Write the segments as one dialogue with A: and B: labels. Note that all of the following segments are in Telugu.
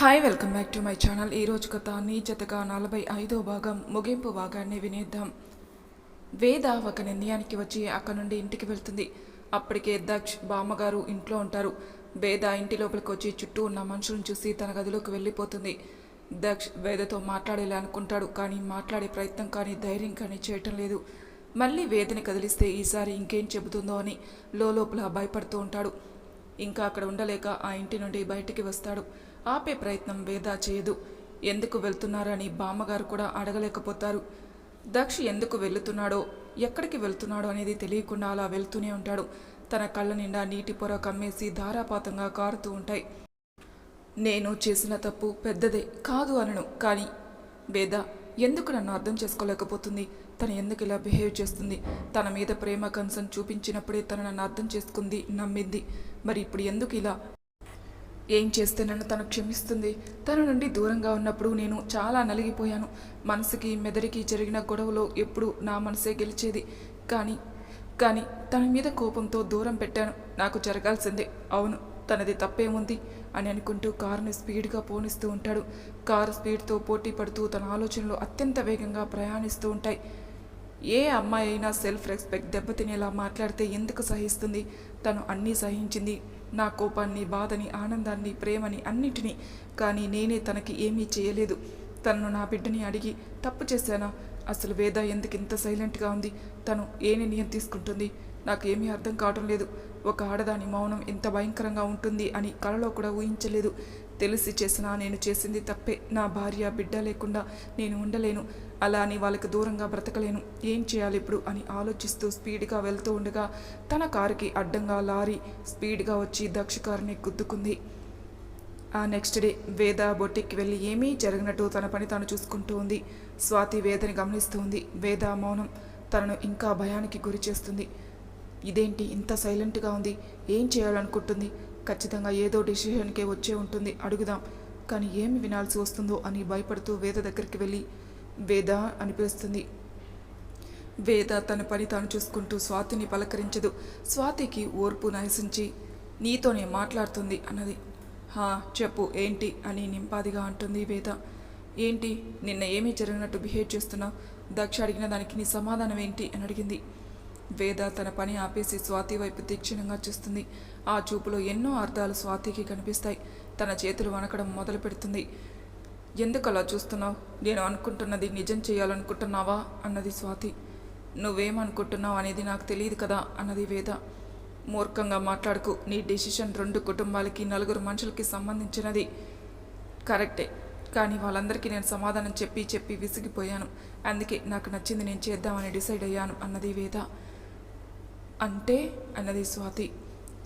A: Hi welcome back to my channel ఈరోజు కథ నీచతగా నలభై ఐదో భాగం ముగింపు భాగాన్ని వినేద్దాం. వేద ఒక నిర్ణయానికి వచ్చి అక్కడ నుండి ఇంటికి వెళ్తుంది. అప్పటికే దక్ష్ బామ్మగారు ఇంట్లో ఉంటారు. వేద ఇంటి లోపలికి వచ్చి చుట్టూ ఉన్న మనుషులను చూసి తన గదిలోకి వెళ్ళిపోతుంది. దక్ష్ వేదతో మాట్లాడేలా అనుకుంటాడు కానీ మాట్లాడే ప్రయత్నం కానీ ధైర్యం కానీ చేయటం లేదు. మళ్ళీ వేదని కదిలిస్తే ఈసారి ఇంకేం చెబుతుందో అని లోపల భయపడుతూ ఉంటాడు. ఇంకా అక్కడ ఉండలేక ఆ ఇంటి నుండి బయటికి వస్తాడు. ఆపే ప్రయత్నం వేద చేయదు. ఎందుకు వెళ్తున్నారని బామ్మగారు కూడా అడగలేకపోతారు. దక్ష్ ఎందుకు వెళ్తున్నాడో ఎక్కడికి వెళ్తున్నాడో అనేది తెలియకుండా అలా వెళ్తూనే ఉంటాడు. తన కళ్ళ నిండా నీటి పొర కమ్మేసి ధారాపాతంగా కారుతూ ఉంటాయి. నేను చేసిన తప్పు పెద్దదే కాదు అనను. కానీ వేద ఎందుకు నన్ను అర్థం చేసుకోలేకపోతుంది? తను ఎందుకు ఇలా బిహేవ్ చేస్తుంది? తన మీద ప్రేమ కన్సర్న్ చూపించినప్పుడే తను నన్ను అర్థం చేసుకుంది నమ్మింది. మరి ఇప్పుడు ఎందుకు ఇలా? ఏం చేస్తే నన్ను తను క్షమిస్తుంది? తన నుండి దూరంగా ఉన్నప్పుడు నేను చాలా నలిగిపోయాను. మనసుకి మెదడికి జరిగిన గొడవలో ఎప్పుడు నా మనసే గెలిచేది. కానీ కానీ తన మీద కోపంతో దూరం పెట్టాను. నాకు జరగాల్సిందే. అవును తనది తప్పేముంది అని అనుకుంటూ కారుని స్పీడ్గా పోనిస్తూ ఉంటాడు. కారు స్పీడ్తో పోటీ పడుతూ తన ఆలోచనలు అత్యంత వేగంగా ప్రయాణిస్తూ ఉంటాయి. ఏ అమ్మాయి అయినా సెల్ఫ్ రెస్పెక్ట్ దెబ్బతినేలా మాట్లాడితే ఎందుకు సహిస్తుంది? తను అన్నీ సహించింది. నా కోపాన్ని బాధని ఆనందాన్ని ప్రేమని అన్నిటినీ. కానీ నేనే తనకి ఏమీ చేయలేదు. తనను నా బిడ్డని అడిగి తప్పు చేశానా? అసలు వేద ఎందుకు ఇంత సైలెంట్గా ఉంది? తను ఏ నిర్ణయం తీసుకుంటుంది? నాకు అర్థం కావటం లేదు. ఒక ఆడదాని మౌనం ఎంత భయంకరంగా ఉంటుంది అని కలలో కూడా ఊహించలేదు. తెలిసి చేసినా నేను చేసింది తప్పే. నా భార్య బిడ్డ లేకుండా నేను ఉండలేను. అలా అని వాళ్ళకి దూరంగా బ్రతకలేను. ఏం చేయాలి ఇప్పుడు అని ఆలోచిస్తూ స్పీడ్గా వెళ్తూ ఉండగా తన కారుకి అడ్డంగా లారీ స్పీడ్గా వచ్చి దక్ష కారుని గుద్దుకుంది. ఆ నెక్స్ట్ డే వేద బొట్టికి వెళ్ళి ఏమీ జరిగినట్టు తన పని తాను చూసుకుంటూ ఉంది. స్వాతి వేదని గమనిస్తూ ఉంది. వేద మౌనం తనను ఇంకా భయానికి గురి చేస్తుంది. ఇదేంటి ఇంత సైలెంట్గా ఉంది? ఏం చేయాలనుకుంటుంది? ఖచ్చితంగా ఏదో డిసిషన్కే వచ్చే ఉంటుంది. అడుగుదాం. కానీ ఏమి వినాల్సి వస్తుందో అని భయపడుతూ వేద దగ్గరికి వెళ్ళి వేద అని పిలుస్తుంది. వేద తన పని తాను చూసుకుంటూ స్వాతిని పలకరించదు. స్వాతికి ఓర్పు నయసించి నీతోనే మాట్లాడుతుంది అన్నది. హా చెప్పు ఏంటి అని నింపాదిగా అంటుంది వేద. ఏంటి నిన్న ఏమీ జరిగినట్టు బిహేవ్ చేస్తున్నావు? దక్ష అడిగిన దానికి నీ సమాధానం ఏంటి? అని అడిగింది. వేద తన పని ఆపేసి స్వాతి వైపు తీక్షణంగా చూస్తుంది. ఆ చూపులో ఎన్నో అర్థాలు స్వాతికి కనిపిస్తాయి. తన చేతులు వణకడం మొదలు పెడుతుంది. ఎందుకు అలా చూస్తున్నావు? నేను అనుకుంటున్నది నిజం చేయాలనుకుంటున్నావా? అన్నది స్వాతి. నువ్వేమనుకుంటున్నావు అనేది నాకు తెలియదు కదా? అన్నది వేద. మూర్ఖంగా మాట్లాడుకు. నీ డెసిషన్ రెండు కుటుంబాలకి నలుగురు మనుషులకి సంబంధించినది. కరెక్టే. కానీ వాళ్ళందరికీ నేను సమాధానం చెప్పి చెప్పి విసిగిపోయాను. అందుకే నాకు నచ్చింది నేను చేద్దామని డిసైడ్ అయ్యాను అన్నది వేద. అంటే అన్నది స్వాతి.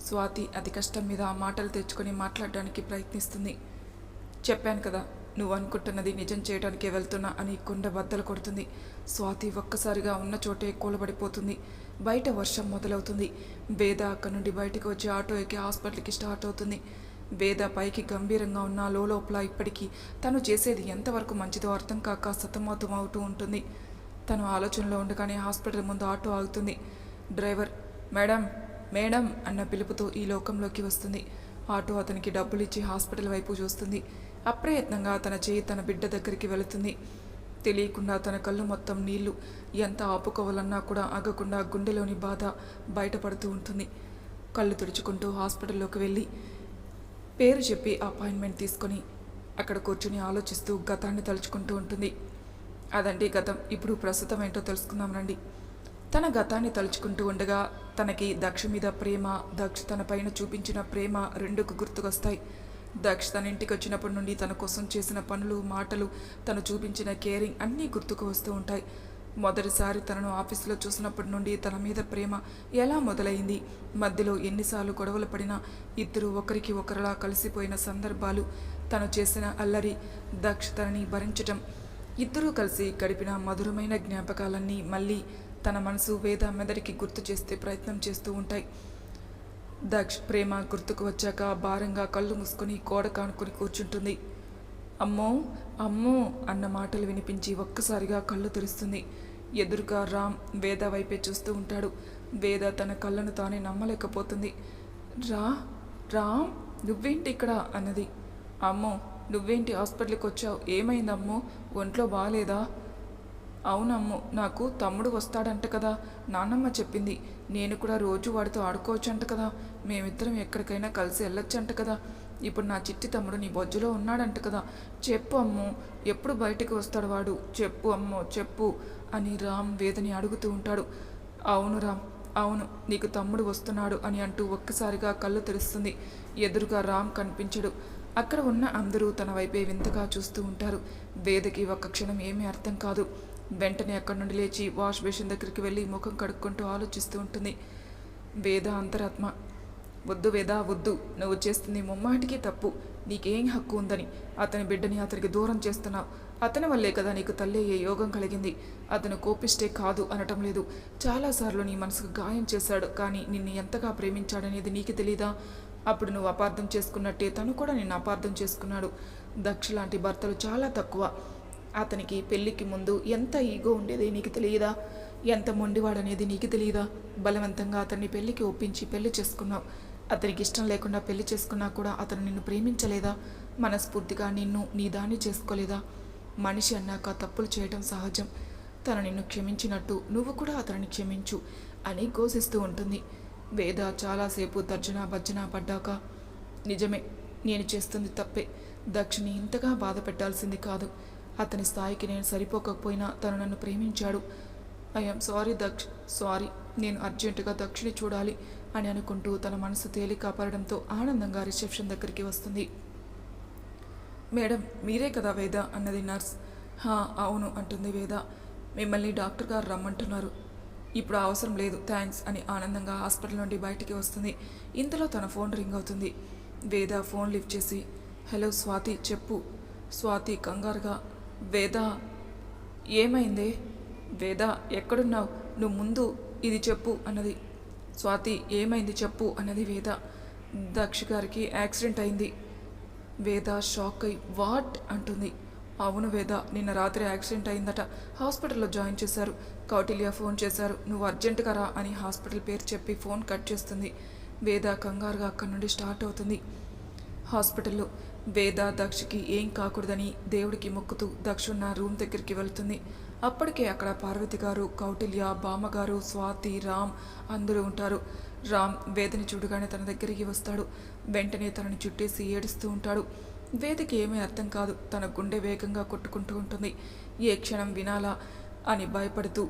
A: స్వాతి అతి కష్టం మీద ఆ మాటలు తెచ్చుకొని మాట్లాడడానికి ప్రయత్నిస్తుంది. చెప్పాను కదా నువ్వు అనుకుంటున్నది నిజం చేయడానికే వెళ్తున్నా అని కొండ బద్దలు కొడుతుంది. స్వాతి ఒక్కసారిగా ఉన్న చోటే కూలబడిపోతుంది. బయట వర్షం మొదలవుతుంది. వేద అక్కడి నుండి బయటకు వచ్చి ఆటో ఎక్కి హాస్పిటల్కి స్టార్ట్ అవుతుంది. వేద పైకి గంభీరంగా ఉన్న లోపల ఇప్పటికీ తను చేసేది ఎంతవరకు మంచిదో అర్థం కాక సతమతం అవుతూ ఉంటుంది. తను ఆలోచనలో ఉండగానే హాస్పిటల్ ముందు ఆటో ఆగుతుంది. డ్రైవర్ మేడం మేడం అన్న పిలుపుతో ఈ లోకంలోకి వస్తుంది. ఆటో అతనికి డబ్బులు ఇచ్చి హాస్పిటల్ వైపు చూస్తుంది. అప్రయత్నంగా తన చేయి తన బిడ్డ దగ్గరికి వెళుతుంది. తెలియకుండా తన కళ్ళు మొత్తం నీళ్ళు ఎంత ఆపుకోవాలన్నా కూడా ఆగకుండా గుండెలోని బాధ బయటపడుతూ ఉంటుంది. కళ్ళు తుడుచుకుంటూ హాస్పిటల్లోకి వెళ్ళి పేరు చెప్పి అపాయింట్మెంట్ తీసుకొని అక్కడ కూర్చుని ఆలోచిస్తూ గతాన్ని తలుచుకుంటూ ఉంటుంది. అదండి గతం. ఇప్పుడు ప్రస్తుతం ఏంటో తెలుసుకుందాం రండి. తన గతాన్ని తలుచుకుంటూ ఉండగా తనకి దక్ష మీద ప్రేమ దక్ష తన పైన చూపించిన ప్రేమ రెండుకు గుర్తుకొస్తాయి. దక్ష తన ఇంటికి వచ్చినప్పటి నుండి తన కోసం చేసిన పనులు మాటలు తను చూపించిన కేరింగ్ అన్నీ గుర్తుకు వస్తూ ఉంటాయి. మొదటిసారి తనను ఆఫీసులో చూసినప్పటి నుండి తన మీద ప్రేమ ఎలా మొదలైంది? మధ్యలో ఎన్నిసార్లు గొడవలు పడినా ఇద్దరు ఒకరికి ఒకరిలా కలిసిపోయిన సందర్భాలు తను చేసిన అల్లరి దక్ష తనని భరించటం ఇద్దరూ కలిసి గడిపిన మధురమైన జ్ఞాపకాలన్నీ మళ్ళీ తన మనసు వేద మెదడికి గుర్తు చేస్తే ప్రయత్నం చేస్తూ ఉంటాయి. దక్ష్ ప్రేమ గుర్తుకు వచ్చాక భారంగా కళ్ళు మూసుకొని కోడ కానుకొని కూర్చుంటుంది. అమ్మో అమ్మో అన్న మాటలు వినిపించి ఒక్కసారిగా కళ్ళు తెరుస్తుంది. ఎదురుగా రామ్ వేద వైపే చూస్తూ ఉంటాడు. వేద తన కళ్ళను తానే నమ్మలేకపోతుంది. రా రామ్ నువ్వేంటి ఇక్కడ? అన్నది. అమ్మో నువ్వేంటి హాస్పిటల్కి వచ్చావు? ఏమైందమ్మో? ఒంట్లో బాగాలేదా అవునమ్ము నాకు తమ్ముడు వస్తాడంట కదా. నాన్నమ్మ చెప్పింది నేను కూడా రోజు వాడితో ఆడుకోవచ్చంట కదా. మేమిద్దరం ఎక్కడికైనా కలిసి వెళ్ళొచ్చంట కదా. ఇప్పుడు నా చిట్టి తమ్ముడు నీ బొజ్జులో ఉన్నాడంట కదా. చెప్పు అమ్ము ఎప్పుడు బయటికి వస్తాడు వాడు? చెప్పు అమ్మో చెప్పు అని రామ్ వేదని అడుగుతూ ఉంటాడు. అవును రామ్ అవును నీకు తమ్ముడు వస్తున్నాడు అని అంటూ ఒక్కసారిగా కళ్ళు తెరుస్తుంది. ఎదురుగా రామ్ కనిపించడు. అక్కడ ఉన్న అందరూ తన వైపే వింతగా చూస్తూ ఉంటారు. వేదకి ఒక్క క్షణం ఏమీ అర్థం కాదు. వెంటనే అక్కడి నుండి లేచి వాష్ బేసిన్ దగ్గరికి వెళ్ళి ముఖం కడుక్కుంటూ ఆలోచిస్తూ ఉంటుంది. వేద అంతరాత్మ. వద్దు వేద వద్దు. నువ్వు చేస్తుంది ముమ్మాటికి తప్పు. నీకేం హక్కు ఉందని. అతని బిడ్డని అతనికి దూరం చేస్తున్నావు. అతని వల్లే కదా నీకు తల్లి ఏ యోగం కలిగింది. అతను కోపిష్టే కాదు అనటం లేదు. చాలాసార్లు నీ మనసుకు గాయం చేశాడు. కానీ నిన్ను ఎంతగా ప్రేమించాడనేది నీకు తెలీదా? అప్పుడు నువ్వు అపార్థం చేసుకున్నట్టే తను కూడా నిన్ను అపార్థం చేసుకున్నాడు. దక్ష లాంటి భర్తలు చాలా తక్కువ. అతనికి పెళ్ళికి ముందు ఎంత ఈగో ఉండేది నీకు తెలియదా? ఎంత మొండివాడనేది నీకు తెలియదా? బలవంతంగా అతన్ని పెళ్ళికి ఒప్పించి పెళ్ళి చేసుకున్నావు. అతనికి ఇష్టం లేకుండా పెళ్ళి చేసుకున్నా కూడా అతను నిన్ను ప్రేమించలేదా? మనస్ఫూర్తిగా నిన్ను నీ దాన్ని చేసుకోలేదా? మనిషి అన్నాక తప్పులు చేయటం సహజం. తను నిన్ను క్షమించినట్టు నువ్వు కూడా అతనిని క్షమించు అని ఘోషిస్తూ ఉంటుంది. వేద చాలాసేపు తర్జన భర్జన పడ్డాక నిజమే నేను చేస్తుంది తప్పే. దక్షిణి ఇంతగా బాధ పెట్టాల్సింది కాదు. అతని స్థాయికి నేను సరిపోకపోయినా తను నన్ను ప్రేమించాడు. ఐఎమ్ సారీ దక్ష్ సారీ నేను అర్జెంటుగా దక్షిణి చూడాలి అని అనుకుంటూ తన మనసు తేలి కాపాడడంతో ఆనందంగా రిసెప్షన్ దగ్గరికి వస్తుంది. మేడం మీరే కదా వేద అన్నది నర్స్. హా అవును అంటుంది వేద. మిమ్మల్ని డాక్టర్ గారు రమ్మంటున్నారు. ఇప్పుడు అవసరం లేదు థ్యాంక్స్ అని ఆనందంగా హాస్పిటల్ నుండి బయటికి వస్తుంది. ఇంతలో తన ఫోన్ రింగ్ అవుతుంది. వేద ఫోన్ లిఫ్ట్ చేసి హలో స్వాతి చెప్పు. స్వాతి కంగారుగా వేద. ఏమైందే? వేద ఎక్కడున్నావు? నువ్వు ముందు ఇది చెప్పు అన్నది. స్వాతి ఏమైంది చెప్పు అన్నది వేద. దక్ష గారికి యాక్సిడెంట్ అయింది. వేద షాక్ అయి వాట్? అంటుంది. అవును వేద నిన్న రాత్రి యాక్సిడెంట్ అయిందట. హాస్పిటల్లో జాయిన్ చేశారు. కౌటిల్య ఫోన్ చేశారు. నువ్వు అర్జెంటుగా రా అని హాస్పిటల్ పేరు చెప్పి ఫోన్ కట్ చేస్తుంది. వేద కంగారుగా అక్కడి నుండి స్టార్ట్ అవుతుంది. హాస్పిటల్లో వేద దక్షకి ఏం కాకూడదని దేవుడికి మొక్కుతూ దక్షున్న రూమ్ దగ్గరికి వెళ్తుంది. అప్పటికే అక్కడ పార్వతి గారు కౌటిల్య బామ్మగారు స్వాతి రామ్ అందరూ ఉంటారు. రామ్ వేదని చూడగానే తన దగ్గరికి వస్తాడు. వెంటనే తనని చుట్టేసి ఏడుస్తూ ఉంటాడు. వేదకి ఏమీ అర్థం కాదు. తన గుండె వేగంగా కొట్టుకుంటూ ఉంటుంది. ఏ క్షణం వినాలా అని భయపడుతూ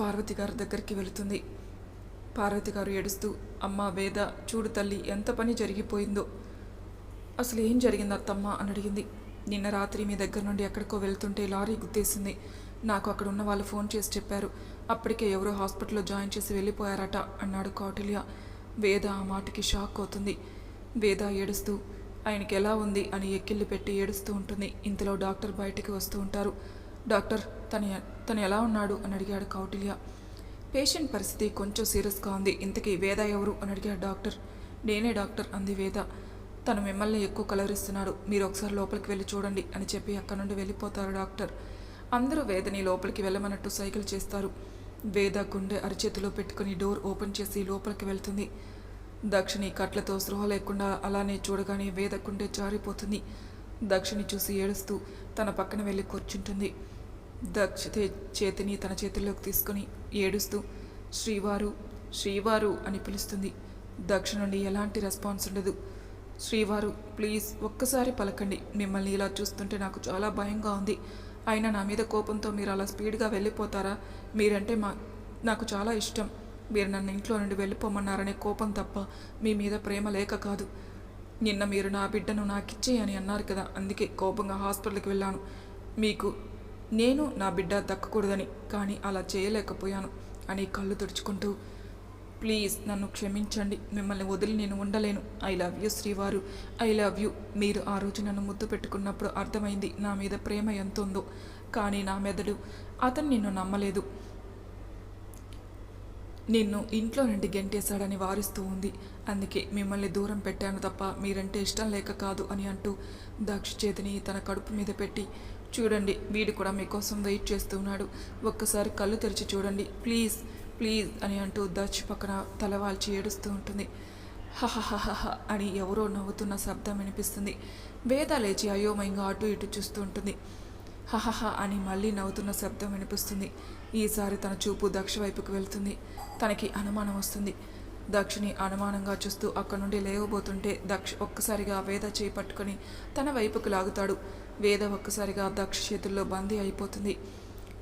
A: పార్వతి గారి దగ్గరికి వెళుతుంది. పార్వతి గారు ఏడుస్తూ అమ్మ వేద చూడు తల్లి ఎంత పని జరిగిపోయిందో. అసలు ఏం జరిగింది అత్తమ్మ అని అడిగింది. నిన్న రాత్రి మీ దగ్గర నుండి ఎక్కడికో వెళ్తుంటే లారీ గుద్దేసింది. నాకు అక్కడ ఉన్న వాళ్ళు ఫోన్ చేసి చెప్పారు. అప్పటికే ఎవరో హాస్పిటల్లో జాయిన్ చేసి వెళ్ళిపోయారట అన్నాడు కౌటిల్య. వేద ఆ మాటకి షాక్ అవుతుంది. వేద ఏడుస్తూ ఆయనకి ఎలా ఉంది అని ఎక్కిళ్ళు పెట్టి ఏడుస్తూ ఉంటుంది. ఇంతలో డాక్టర్ బయటికి వస్తూ ఉంటారు. డాక్టర్ తను తను ఎలా ఉన్నాడు అని అడిగాడు కౌటిల్య. పేషెంట్ పరిస్థితి కొంచెం సీరియస్గా ఉంది. ఇంతకీ వేద ఎవరు అని అడిగాడు డాక్టర్. నేనే డాక్టర్ అంది వేద. తను మిమ్మల్ని ఎక్కువ కలరిస్తున్నాడు. మీరు ఒకసారి లోపలికి వెళ్ళి చూడండి అని చెప్పి అక్కడ నుండి వెళ్ళిపోతారు డాక్టర్. అందరూ వేదని లోపలికి వెళ్ళమన్నట్టు సైకిల్ చేస్తారు. వేద గుండె అరిచేతిలో పెట్టుకుని డోర్ ఓపెన్ చేసి లోపలికి వెళ్తుంది. దక్షిణి కట్లతో స్పృహ లేకుండా అలానే చూడగానే వేద గుండె జారిపోతుంది. దక్షిణి చూసి ఏడుస్తూ తన పక్కన వెళ్ళి కూర్చుంటుంది. దక్ష చేతిని తన చేతుల్లోకి తీసుకుని ఏడుస్తూ శ్రీవారు శ్రీవారు అని పిలుస్తుంది. దక్ష నుండి ఎలాంటి రెస్పాన్స్ ఉండదు. శ్రీవారు ప్లీజ్ ఒక్కసారి పలకండి. మిమ్మల్ని ఇలా చూస్తుంటే నాకు చాలా భయంగా ఉంది. అయినా నా మీద కోపంతో మీరు అలా స్పీడ్గా వెళ్ళిపోతారా? మీరంటే మా నాకు చాలా ఇష్టం. మీరు నన్ను ఇంట్లో నుండి వెళ్ళిపోమన్నారనే కోపం తప్ప మీ మీద ప్రేమ లేక కాదు. నిన్న మీరు నా బిడ్డను నాకిచ్చే అని అన్నారు కదా అందుకే కోపంగా హాస్పిటల్కి వెళ్ళాను. మీకు నేను నా బిడ్డ దక్కకూడదని కానీ అలా చేయలేకపోయాను అని కళ్ళు తుడుచుకుంటూ ప్లీజ్ నన్ను క్షమించండి. మిమ్మల్ని వదిలి నేను ఉండలేను. ఐ లవ్ యూ శ్రీవారు. I love you. మీరు ఆ రోజు నన్ను ముద్దు పెట్టుకున్నప్పుడు అర్థమైంది నా మీద ప్రేమ ఎంత ఉందో. కానీ నా మెదడు అతను నిన్ను నమ్మలేదు. నిన్ను ఇంట్లో నుండి గెంటేశాడని వారిస్తూ ఉంది. అందుకే మిమ్మల్ని దూరం పెట్టాను తప్ప మీరంటే ఇష్టం లేక కాదు అని అంటూ దక్ష చేతిని తన కడుపు మీద పెట్టి చూడండి వీడు కూడా మీకోసం వెయిట్ చేస్తున్నాడు. ఒక్కసారి కళ్ళు తెరిచి చూడండి. ప్లీజ్ ప్లీజ్ అని అంటూ దక్ష పక్కన తలవాల్చి ఏడుస్తూ ఉంటుంది. హహహహహ అని ఎవరో నవ్వుతున్న శబ్దం వినిపిస్తుంది. వేద లేచి అయోమయంగా అటు ఇటు చూస్తూ ఉంటుంది. హహహ అని మళ్ళీ నవ్వుతున్న శబ్దం వినిపిస్తుంది. ఈసారి తన చూపు దక్ష వైపుకు వెళ్తుంది. తనకి అనుమానం వస్తుంది. దక్షిని అనుమానంగా చూస్తూ అక్కడి నుండి లేవబోతుంటే దక్ష ఒక్కసారిగా వేద చేయి పట్టుకొని తన వైపుకు లాగుతాడు. వేద ఒక్కసారిగా దక్ష చేతుల్లో బందీ అయిపోతుంది.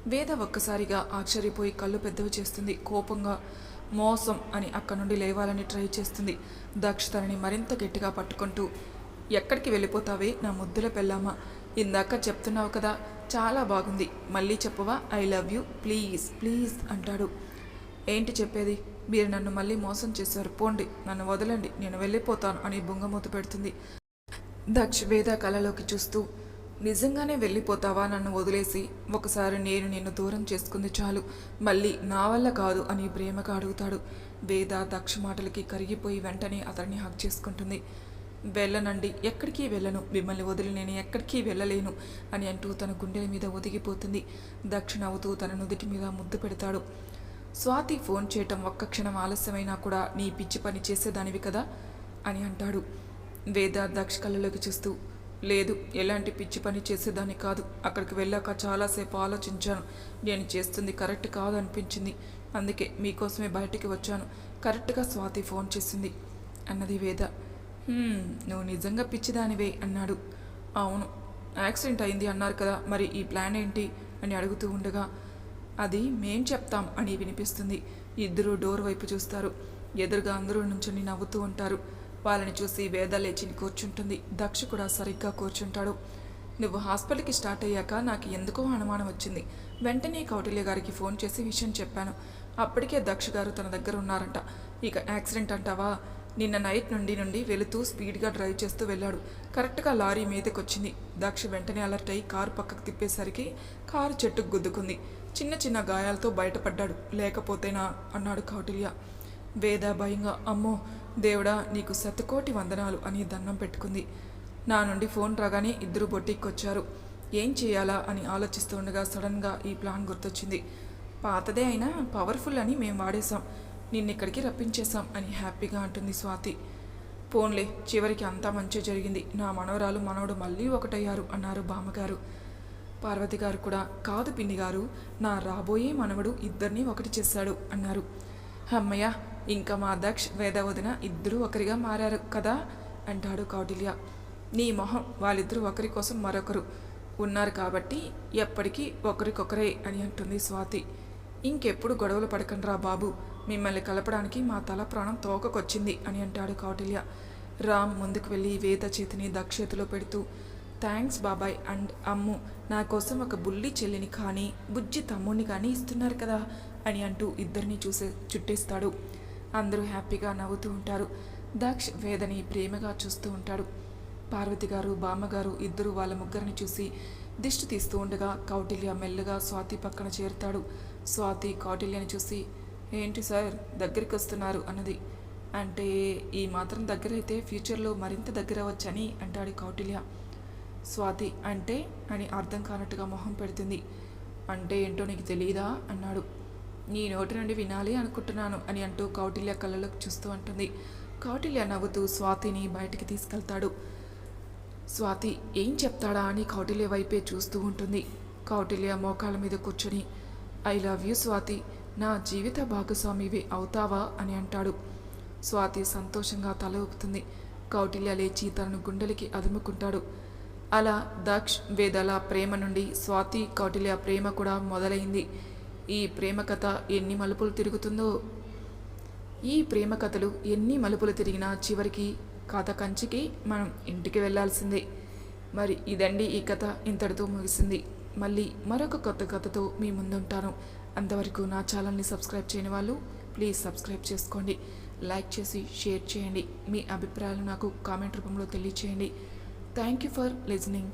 A: వేద ఒక్కసారిగా ఆశ్చర్యపోయి కళ్ళు పెద్దవి చేస్తుంది. కోపంగా మోసం అని అక్కడి నుండి లేవాలని ట్రై చేస్తుంది. దక్ష తనని మరింత గట్టిగా పట్టుకుంటూ ఎక్కడికి వెళ్ళిపోతావే? నా ముద్దుల పెళ్ళామా? ఇందాక చెప్తున్నావు కదా చాలా బాగుంది. మళ్ళీ చెప్పవా? I love you please please అంటాడు. ఏంటి చెప్పేది? మీరు నన్ను మళ్ళీ మోసం చేశారు. పోండి నన్ను వదలండి. నేను వెళ్ళిపోతాను అని బుంగమూత పెడుతుంది. దక్ష వేద కళలోకి చూస్తూ నిజంగానే వెళ్ళిపోతావా నన్ను వదిలేసి? ఒకసారి నేను నిన్ను దూరం చేసుకుంది చాలు. మళ్ళీ నా వల్ల కాదు అని ప్రేమగా అడుగుతాడు. వేద దక్ష మాటలకి కరిగిపోయి వెంటనే అతన్ని హక్ చేసుకుంటుంది. వెళ్ళనండి ఎక్కడికి వెళ్ళను? మిమ్మల్ని వదిలి నేను ఎక్కడికి వెళ్ళలేను అని అంటూ తన గుండెల మీద ఒదిగిపోతుంది. దక్ష నవ్వుతూ తన నుదుటి మీద ముద్దు పెడతాడు. స్వాతి ఫోన్ చేయటం ఒక్క క్షణం ఆలస్యమైనా కూడా నీ పిచ్చి పని చేసేదానివి కదా? అని అంటాడు. వేద దక్ష కళ్ళలోకి చూస్తూ లేదు ఎలాంటి పిచ్చి పని చేసేదాన్ని కాదు. అక్కడికి వెళ్ళాక చాలాసేపు ఆలోచించాను. నేను చేస్తుంది కరెక్ట్ కాదు అనిపించింది అందుకే మీకోసమే బయటికి వచ్చాను. కరెక్ట్గా స్వాతి ఫోన్ చేసింది. అన్నది వేద. నువ్వు నిజంగా పిచ్చిదానివే అన్నాడు. అవును యాక్సిడెంట్ అయింది అన్నారు కదా మరి ఈ ప్లాన్ ఏంటి? అని అడుగుతూ ఉండగా అది మేం చెప్తాం అని వినిపిస్తుంది. ఇద్దరు డోర్ వైపు చూస్తారు. ఎదురుగా అందరూ నుంచుని నవ్వుతూ ఉంటారు. వాళ్ళని చూసి వేద లేచి కూర్చుంటుంది. దక్ష కూడా సరిగ్గా కూర్చుంటాడు. నువ్వు హాస్పిటల్కి స్టార్ట్ అయ్యాక నాకు ఎందుకో అనుమానం వచ్చింది. వెంటనే కౌటిల్య గారికి ఫోన్ చేసి విషయం చెప్పాను. అప్పటికే దక్ష గారు తన దగ్గర ఉన్నారంట. ఇక యాక్సిడెంట్ అంటావా? నిన్న నైట్ నుండి నుండి వెళుతూ స్పీడ్గా డ్రైవ్ చేస్తూ వెళ్ళాడు. కరెక్ట్గా లారీ మీదకి వచ్చింది దక్ష వెంటనే అలర్ట్ అయి కారు పక్కకు తిప్పేసరికి కారు చెట్టుకు గుద్దుకుంది. చిన్న చిన్న గాయాలతో బయటపడ్డాడు. లేకపోతేనా? అన్నాడు కౌటిల్య. వేద భయంగా. అమ్మో! దేవుడా నీకు శతకోటి వందనాలు అని దండం పెట్టుకుంది. నా నుండి ఫోన్ రాగానే ఇద్దరు బొట్టిక్కొచ్చారు ఏం చేయాలా అని ఆలోచిస్తుండగా సడన్గా ఈ ప్లాన్ గుర్తొచ్చింది. పాతదే అయినా పవర్ఫుల్ అని మేము వాడేశాం. నిన్నిక్కడికి రప్పించేశాం అని హ్యాపీగా అంటుంది స్వాతి. పోన్లే చివరికి అంతా మంచి జరిగింది. నా మనవరాలు మనవడు మళ్ళీ ఒకటయ్యారు అన్నారు బామ్మగారు. పార్వతి గారు కూడా కాదు పిన్ని గారు నా రాబోయే మనవడు ఇద్దరిని ఒకటి చేశాడు అన్నారు. అమ్మయ్య ఇంకా మా దక్ష్ వేద వదిన ఇద్దరూ ఒకరిగా మారారు కదా అంటాడు కౌటిల్య. నీ మొహం వాళ్ళిద్దరూ ఒకరి కోసం మరొకరు ఉన్నారు కాబట్టి ఎప్పటికీ ఒకరికొకరే అని అంటుంది స్వాతి. ఇంకెప్పుడు గొడవలు పడకండ్రా బాబు మిమ్మల్ని కలపడానికి మా తల ప్రాణం తోకకొచ్చింది అని అంటాడు కౌటిల్య. రామ్ ముందుకు వెళ్ళి వేద చేతిని దక్షేతిలో పెడుతూ థ్యాంక్స్ బాబాయ్ అండ్ అమ్ము నా కోసం ఒక బుల్లి చెల్లిని కానీ బుజ్జి తమ్ముడిని కానీ ఇస్తున్నారు కదా అని అంటూ ఇద్దరిని చూసే చుట్టేస్తాడు. అందరూ హ్యాపీగా నవ్వుతూ ఉంటారు. దక్ష్ వేదని ప్రేమగా చూస్తూ ఉంటాడు. పార్వతి గారు బామ్మగారు ఇద్దరు వాళ్ళ ముగ్గురిని చూసి దిష్టి తీస్తూ ఉండగా కౌటిల్య మెల్లగా స్వాతి పక్కన చేరుతాడు. స్వాతి కౌటిల్యని చూసి ఏంటి సార్ దగ్గరికి వస్తున్నారు అన్నది. అంటే ఈ మాత్రం దగ్గరైతే ఫ్యూచర్లో మరింత దగ్గర అవ్వచ్చని అంటాడు కౌటిల్య. స్వాతి అంటే? అని అర్థం కానట్టుగా మొహం పెడుతుంది. అంటే ఏంటో నీకు తెలియదా అన్నాడు. నీ నోటి నుండి వినాలి అనుకుంటున్నాను అని అంటూ కౌటిల్య కళ్ళలోకి చూస్తూ అంటుంది. కౌటిల్య నవ్వుతూ స్వాతిని బయటికి తీసుకెళ్తాడు. స్వాతి ఏం చెప్తాడా? అని కౌటిల్య వైపే చూస్తూ ఉంటుంది. కౌటిల్య మోకాల మీద కూర్చొని ఐ లవ్ యూ స్వాతి నా జీవిత భాగస్వామివి అవుతావా? అని అంటాడు. స్వాతి సంతోషంగా తల ఊపుతుంది. కౌటిల్య లేచి తనను గుండెలకి అదుముకుంటాడు. అలా దక్ష్ వేదల ప్రేమ నుండి స్వాతి కౌటిల్య ప్రేమ కూడా మొదలైంది. ఈ ప్రేమ కథ ఎన్ని మలుపులు తిరుగుతుందో. ఈ ప్రేమ కథలు ఎన్ని మలుపులు తిరిగినా చివరికి కథ కంచికి మనం ఇంటికి వెళ్ళాల్సిందే మరి ఇదండి ఈ కథ. ఇంతటితో ముగిసింది. మళ్ళీ మరొక కొత్త కథతో మీ ముందుంటాను. అంతవరకు నా ఛానల్ని సబ్స్క్రైబ్ చేయని వాళ్ళు ప్లీజ్ సబ్స్క్రైబ్ చేసుకోండి. లైక్ చేసి షేర్ చేయండి. మీ అభిప్రాయాలు నాకు కామెంట్ రూపంలో తెలియచేయండి. Thank you for listening.